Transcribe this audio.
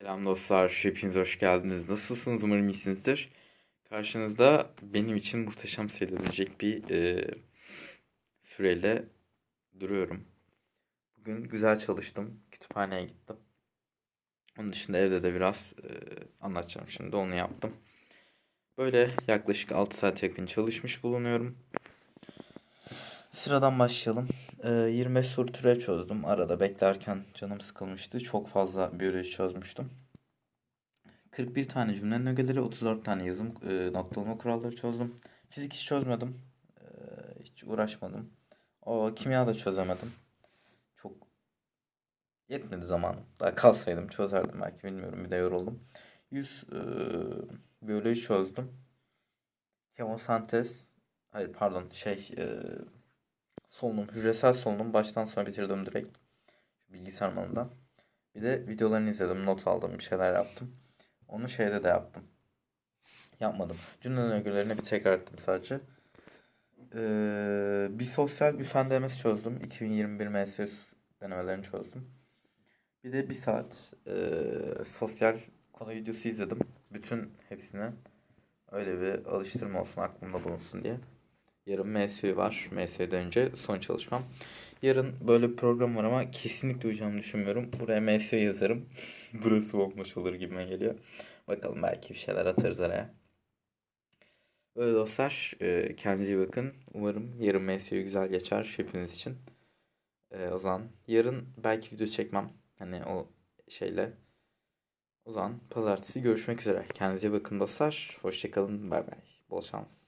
Selam dostlar, hepiniz hoş geldiniz. Nasılsınız? Umarım iyisinizdir. Karşınızda benim için muhteşem sayılabilecek bir e, süreyle duruyorum. Bugün güzel çalıştım, kütüphaneye gittim. Onun dışında evde de biraz e, anlatacağım şimdi, onu yaptım. Böyle yaklaşık 6 saat yakın çalışmış bulunuyorum. Sıradan başlayalım. Ee, 25 soru türev çözdüm. Arada beklerken canım sıkılmıştı. Çok fazla biyoloji çözmüştüm. 41 tane cümlenin ögeleri, 34 tane yazım e, noktalama kuralları çözdüm. Fizik hiç çözmedim. Ee, hiç uğraşmadım. O kimya da çözemedim. Çok yetmedi zamanım. Daha kalsaydım çözerdim belki bilmiyorum. Bir de yoruldum. 100 e, biyoloji çözdüm. Kemosentez hayır pardon şey e, solunum, hücresel solunum baştan sona bitirdim direkt. Bilgisayar malından. Bir de videolarını izledim, not aldım, bir şeyler yaptım. Onu şeyde de yaptım. Yapmadım. Cümlenin ögelerini bir tekrar ettim sadece. Ee, bir sosyal bir fen denemesi çözdüm. 2021 MSÜS denemelerini çözdüm. Bir de bir saat e, sosyal konu videosu izledim. Bütün hepsine öyle bir alıştırma olsun aklımda bulunsun diye. Yarın MSÜ var. MSÜ'den önce son çalışmam. Yarın böyle bir program var ama kesinlikle uyacağımı düşünmüyorum. Buraya MSÜ yazarım. Burası bomboş olur gibime geliyor. Bakalım belki bir şeyler atarız araya. Böyle dostlar e, kendinize iyi bakın. Umarım yarın MSÜ güzel geçer hepiniz için. E, o zaman yarın belki video çekmem. Hani o şeyle. O zaman pazartesi görüşmek üzere. Kendinize bakın dostlar. Hoşçakalın. Bay bay. Bol şans.